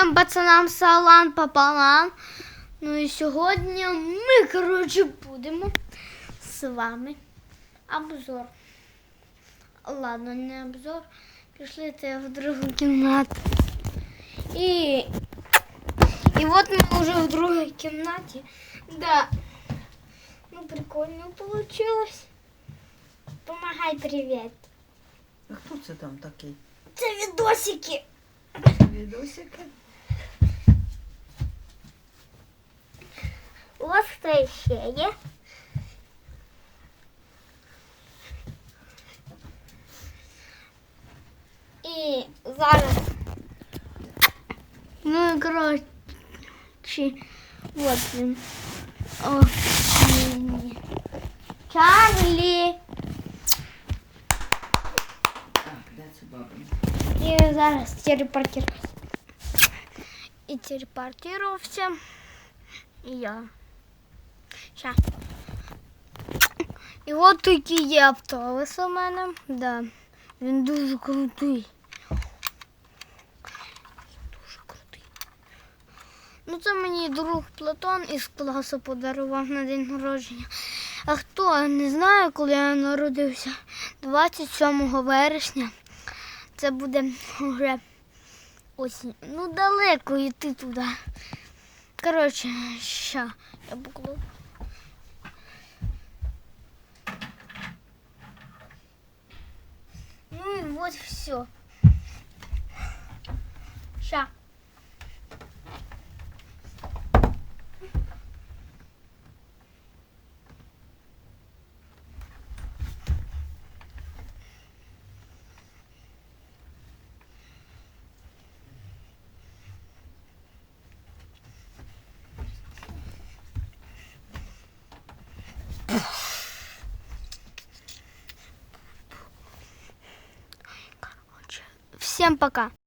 Всім пацанам салам пополам. Ну і сьогодні ми, коротше, будемо з вами обзор. Ладно, не обзор. Пішли це в другу кімнату. І, і от ми вже в другій кімнаті. Да. Ну, прикольно получилось. Помагай, привіт. А хто це там такий? Це відосики. Відосики? Ось хто ще є. І зараз. Ну і коротше. Вот він. О, ні. Чарлі. Так, де це баба? І зараз телепортувався. І телепортувався. І я. Ща. І от такий є автобус у мене. Да. Він дуже крутий. Дуже крутий. Ну, це мені друг Платон із класу подарував на день народження. А хто не знає, коли я народився? 27 вересня. Це буде вже осінь. Ну, далеко йти туди. Коротше, ща я покладу. Ну и вот все. Ща. Всем пока.